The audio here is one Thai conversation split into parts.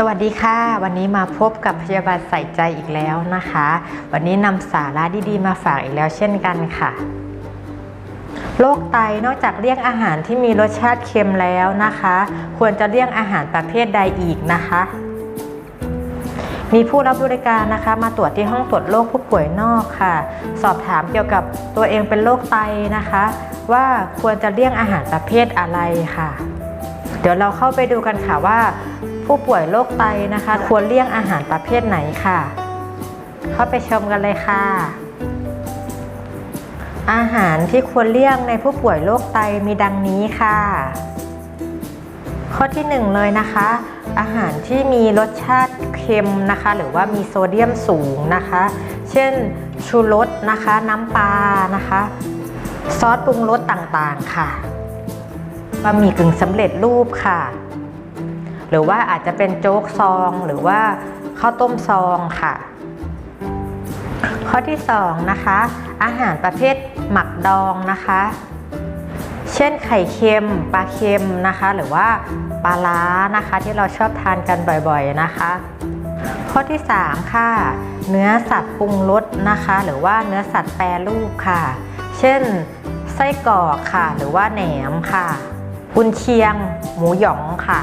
สวัสดีค่ะ วันนี้มาพบกับพยาบาลใส่ใจอีกแล้วนะคะ วันนี้นำสาระดีๆมาฝากอีกแล้วเช่นกันค่ะโรคไตนอกจากเลี่ยงอาหารที่มีรสชาติเค็มแล้วนะคะ ควรจะเลี่ยงอาหารประเภทใดอีกนะคะ มีผู้รับบริการนะคะมาตรวจที่ห้องตรวจโรคผู้ป่วยนอกค่ะ สอบถามเกี่ยวกับตัวเองเป็นโรคไตนะคะ ว่าควรจะเลี่ยงอาหารประเภทอะไรค่ะ เดี๋ยวเราเข้าไปดูกันค่ะว่า ผู้ป่วยโรคไตนะคะ ควรเลี่ยงอาหารประเภทไหนค่ะ เข้าไปชมกันเลยค่ะ อาหารที่ควรเลี่ยงในผู้ป่วยโรคไตมีดังนี้ค่ะ ข้อที่หนึ่งเลยนะคะ อาหารที่มีรสชาติเค็มนะคะ หรือว่ามีโซเดียมสูงนะคะ เช่นชูรสนะคะ น้ำปลานะคะ ซอสปรุงรสต่างๆค่ะบะหมี่กึ่งสำเร็จรูปค่ะ หรือว่าอาจจะเป็นโจ๊กซองหรือว่าข้าวต้มซองค่ะ ข้อที่2นะคะ อาหารประเภทหมักดองนะคะ เช่นไข่เค็มปลาเค็มนะคะ หรือว่าปลาล้านะคะที่เราชอบทานกันบ่อยๆนะคะ ข้อที่ 3 ค่ะ เนื้อสัตว์ปรุงรสนะคะ หรือว่าเนื้อสัตว์แปรรูปค่ะ เช่นไส้กรอกค่ะ หรือว่าแหนมค่ะกุนเชียง หมูหยองค่ะ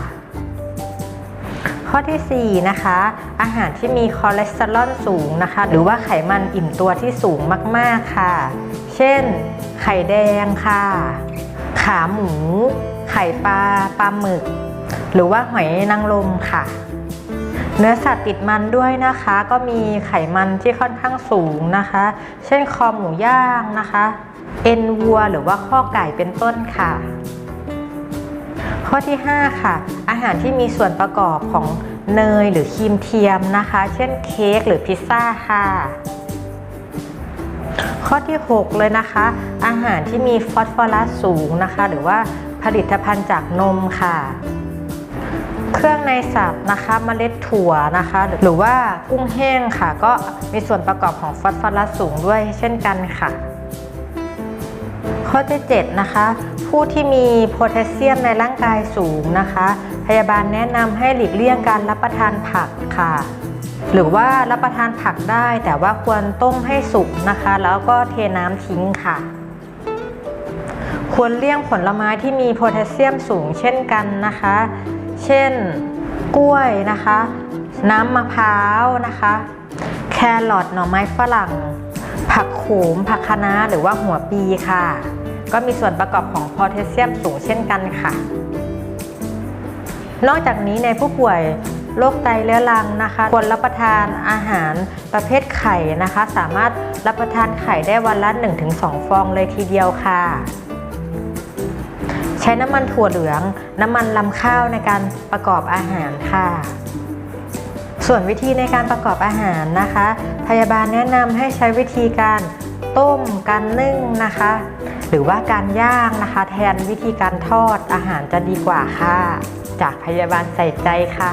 ข้อที่ 4 นะคะ อาหารที่มีคอเลสเตอรอลสูงนะคะ หรือว่าไขมันอิ่มตัวที่สูงมากๆค่ะ เช่น ไข่แดงค่ะ ขาหมู ไข่ปลาปลาหมึก หรือว่าหอยนางรมค่ะ เนื้อสัตว์ติดมันด้วยนะคะ ก็มีไขมันที่ค่อนข้างสูงนะคะ เช่นคอหมูย่างนะคะ เอ็นวัวหรือว่าข้อไก่เป็นต้นค่ะ ข้อที่ 5 ค่ะ อาหารที่มีส่วนประกอบของเนยหรือครีมเทียมนะคะ เช่นเค้กหรือพิซซ่าค่ะ ข้อที่ 6 เลยนะคะ อาหารที่มีฟอสฟอรัสสูงนะคะ หรือว่าผลิตภัณฑ์จากนมค่ะ เครื่องในสัตว์นะคะเมล็ดถั่วนะคะ หรือว่ากุ้งแห้งค่ะ ก็มีส่วนประกอบของฟอสฟอรัสสูงด้วยเช่นกันค่ะ ข้อที่7นะคะ ผู้ที่มีโพแทสเซียมในร่างกายสูงนะคะ พยาบาลแนะนำให้หลีกเลี่ยงการรับประทานผักค่ะ หรือว่ารับประทานผักได้ แต่ว่าควรต้มให้สุกนะคะ แล้วก็เทน้ำทิ้งค่ะควรเลี่ยงผลไม้ที่มีโพแทสเซียมสูงเช่นกันนะคะ เช่น กล้วยนะคะ น้ำมะพร้าวนะคะ แครอทหน่อไม้ฝรั่ง ผักโขม ผักคะน้าหรือว่าหัวปีค่ะ ก็มีส่วนประกอบของโพแทสเซียมสูงเช่นกันค่ะ นอกจากนี้ในผู้ป่วยโรคไตเรื้อรังนะคะควรรับประทานอาหารประเภทไข่นะคะ สามารถรับประทานไข่ได้วันละ 1-2 ฟองเลยทีเดียวค่ะ ใช้น้ำมันถั่วเหลือง น้ำมันลำข้าวในการประกอบอาหารค่ะ ส่วนวิธีในการประกอบอาหารนะคะ พยาบาลแนะนำให้ใช้วิธีการ ต้ม การนึ่งนะคะ หรือว่าการย่างนะคะ แทนวิธีการทอดอาหารจะดีกว่าค่ะ จากพยาบาลใส่ใจค่ะ